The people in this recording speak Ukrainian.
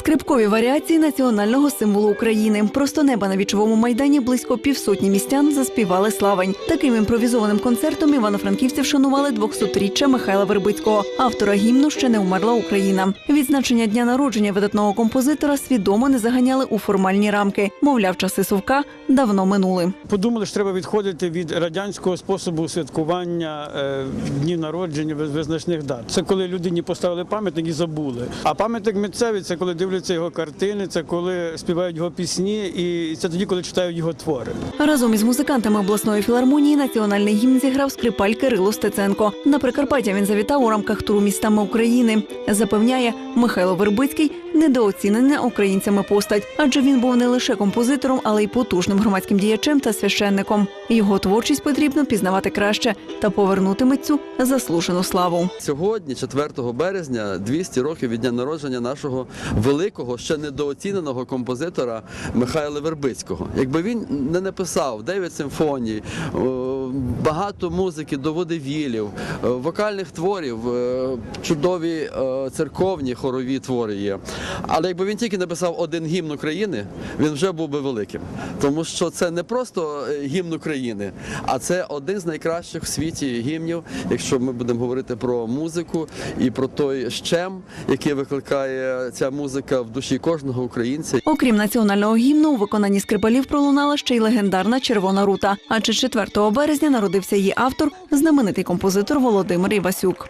Скрипкові варіації національного символу України. Просто неба на вічовому майдані близько півсотні містян заспівали славень. Таким імпровізованим концертом івано-франківці вшанували 200-річчя Михайла Вербицького, автора гімну Ще не умерла Україна. Відзначення дня народження видатного композитора свідомо не заганяли у формальні рамки. Мовляв, часи совка давно минули. Подумали, що треба відходити від радянського способу святкування е, днів народження виз- визначних дат. Це коли людині поставили пам'ятник і забули. А пам'ятник митцевий це коли дивляться його картини, це коли співають його пісні, і це тоді, коли читають його твори. Разом із музикантами обласної філармонії національний гімн зіграв скрипаль Кирило Стеценко. На Прикарпаття він завітав у рамках туру містами України. Запевняє, Михайло Вербицький недооцінена українцями постать, адже він був не лише композитором, але й потужним громадським діячем та священником. Його творчість потрібно пізнавати краще та повернути митцю заслужену славу. Сьогодні, 4 березня, 200 років від дня народження нашого великого, ще недооціненого композитора Михайла Вербицького. Якби він не написав 9 симфоній, багато музики до водевілів, е, вокальних творів, е, чудові е, церковні хорові твори є. Але якби він тільки написав один гімн України, він вже був би великим. Тому що це не просто гімн України, а це один з найкращих в світі гімнів, якщо ми будемо говорити про музику і про той щем, який викликає ця музика в душі кожного українця. Окрім національного гімну, у виконанні скрипалів пролунала ще й легендарна червона рута. Адже 4 березня народився її автор, знаменитий композитор Володимир Івасюк.